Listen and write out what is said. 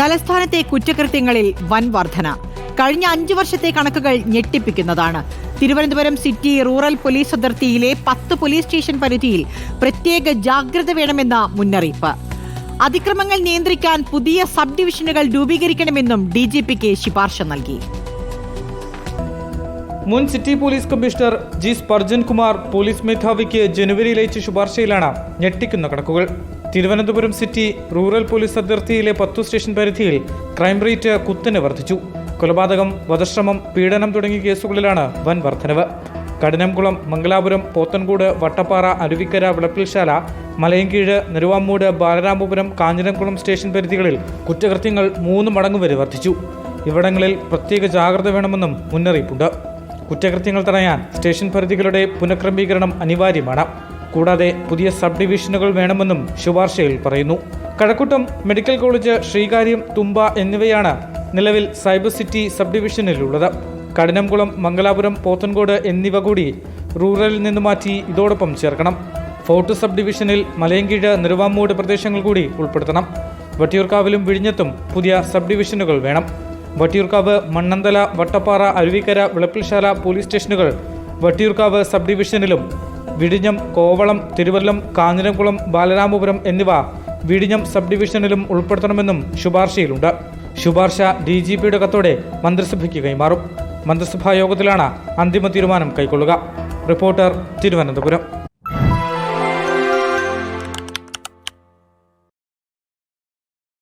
തലസ്ഥാനത്തെ കുറ്റകൃത്യങ്ങളിൽ വൻ വർധന. കഴിഞ്ഞ അഞ്ചു വർഷത്തെ കണക്കുകൾ ഞെട്ടിപ്പിക്കുന്നതാണ്. തിരുവനന്തപുരം സിറ്റി റൂറൽ പോലീസ് അതിർത്തിയിലെ പത്ത് പോലീസ് സ്റ്റേഷൻ പരിധിയിൽ പ്രത്യേക ജാഗ്രത വേണമെന്ന മുന്നറിയിപ്പ്. അതിക്രമങ്ങൾ നിയന്ത്രിക്കാൻ പുതിയ സബ് ഡിവിഷനുകൾ രൂപീകരിക്കണമെന്നും ഡി ശുപാർശ നൽകി. മുൻ city police commissioner G Sparjan Kumar police മേധാവിക്ക് ജനുവരിയിൽ അയച്ച ശുപാർശയിലാണ് ഞെട്ടിക്കുന്ന കണക്കുകൾ. തിരുവനന്തപുരം സിറ്റി റൂറൽ പോലീസ് അതിർത്തിയിലെ പത്തു സ്റ്റേഷൻ പരിധിയിൽ ക്രൈം റേറ്റ് കുത്തനെ വർദ്ധിച്ചു. കൊലപാതകം വധശ്രമം പീഡനം തുടങ്ങിയ കേസുകളിലാണ് വൻ വർധനവ്. കഠിനംകുളം മംഗലാപുരം പോത്തൻകോട് വട്ടപ്പാറ അരുവിക്കര വിളപ്പിൽശാല മലയൻകീഴ് നെരുവാമ്മൂട് ബാലരാമപുരം കാഞ്ഞിരംകുളം സ്റ്റേഷൻ പരിധികളിൽ കുറ്റകൃത്യങ്ങൾ മൂന്ന് മടങ്ങ് വരെ വർദ്ധിച്ചു. ഇവിടങ്ങളിൽ പ്രത്യേക ജാഗ്രത വേണമെന്നും മുന്നറിയിപ്പുണ്ട്. കുറ്റകൃത്യങ്ങൾ തടയാൻ സ്റ്റേഷൻ പരിധികളുടെ പുനഃക്രമീകരണം അനിവാര്യമാണ്. കൂടാതെ പുതിയ സബ് ഡിവിഷനുകൾ വേണമെന്നും ശുപാർശയിൽ പറയുന്നു. കഴക്കൂട്ടം മെഡിക്കൽ കോളേജ് ശ്രീകാര്യം തുമ്പ എന്നിവയാണ് നിലവിൽ സൈബർ സിറ്റി സബ് ഡിവിഷനിലുള്ളത് കഠിനംകുളം മംഗലാപുരം പോത്തൻകോട് എന്നിവ കൂടി റൂറലിൽ നിന്ന് മാറ്റി ഇതോടൊപ്പം ചേർക്കണം. ഫോർട്ട് സബ് ഡിവിഷനിൽ മലയങ്കീഴ് നെരുവാമ്മൂട് പ്രദേശങ്ങൾ കൂടി ഉൾപ്പെടുത്തണം. വട്ടിയൂർക്കാവിലും വിഴിഞ്ഞത്തും പുതിയ സബ് ഡിവിഷനുകൾ വേണം. വട്ടിയൂർക്കാവ് മണ്ണന്തല വട്ടപ്പാറ അരുവിക്കര വിളപ്പിൽശാല പോലീസ് സ്റ്റേഷനുകൾ വട്ടിയൂർക്കാവ് സബ് ഡിവിഷനിലും വിഴിഞ്ഞം കോവളം തിരുവല്ലം കാഞ്ഞിരംകുളം ബാലരാമപുരം എന്നിവ വിഴിഞ്ഞം സബ് ഡിവിഷനിലും ഉൾപ്പെടുത്തണമെന്നും ശുപാർശയിലുണ്ട്. ശുപാർശ ഡി ജി പിയുടെ കത്തോടെ മന്ത്രിസഭയ്ക്ക് കൈമാറും മന്ത്രിസഭാ യോഗത്തിലാണ് അന്തിമ തീരുമാനം കൈക്കൊള്ളുക. റിപ്പോർട്ടർ തിരുവനന്തപുരം.